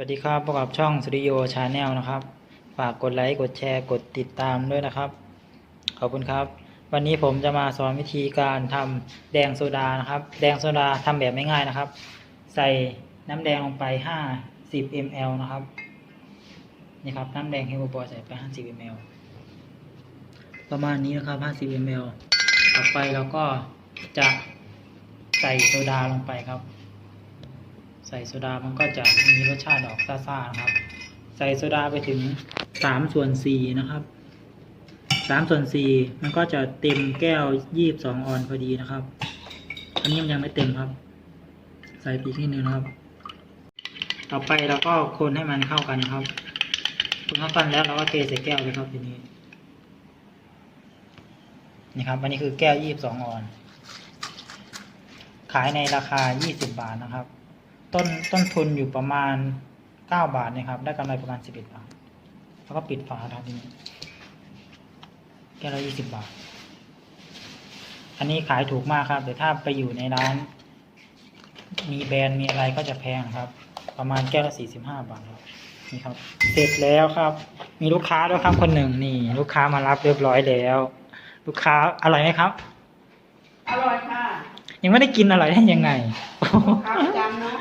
วัสดีครับพบกับช่องสตูดิโอชาแนลนะครับ ฝากกดไลค์ กดแชร์ กดติดตามด้วยนะครับ ขอบคุณครับ วันนี้ผมจะมาสอนวิธีการทำแดงโซดานะครับ แดงโซดาทำแบบง่ายๆนะครับ ใส่น้ำแดงลงไป 50 ml นะครับ นี่ครับน้ำแดงเฮลบอยใส่ไป 50 ml ประมาณนี้นะครับ 50 ml ต่อไปเราก็จะใส่โซดาลงไปครับ ใส่โซดามันก็จะมีรสชาติออกซ่าๆนะครับ ใส่โซดาไปถึงสามส่วนสี่นะครับสามส่วนสี่มันก็จะเต็มแก้วยี่บสองออนพอดีนะครับ อันนี้มันยังไม่เต็มครับ ใส่ปอีกนิดนึงนะครับ ต่อไปเราก็คนให้มันเข้ากันนะครับ คนเข้ากันแล้วเราก็เทใส่แก้วเลยครับทีนี้นี่ครับอันนี้คือแก้วยี่บสองออน ขายในราคายี่สิบบาทนะครับ ต้นต้นทุนอยู่ประมาณเก้าบาทนะครับ ได้กำไรประมาณสิบาท แล้วก็ปิดฝาครับทีนี้แก้วละยี่สิบบาท อันนี้ขายถูกมากครับแต่ถ้าไปอยู่ในร้าน มีแบรนด์มีอะไรก็จะแพงครับ ประมาณแก้วละสี่สิบห้าบาทครับนี่ครับ เสร็จแล้วครับ มีลูกค้าด้วยครับคนหนึ่งนี่ ลูกค้ามารับเรียบร้อยแล้ว ลูกค้าอร่อยไหมครับ อร่อยค่ะ ยังไม่ได้กินอร่อยได้ยังไงลูกค้าประจำเนาะ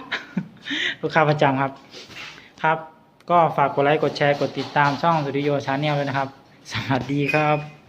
ลูกค้าประจำครับ ครับ ก็ฝากกดไลค์กดแชร์กดติดตามช่องสตูดิโอชาแนลด้วยนะครับ สวัสดีครับ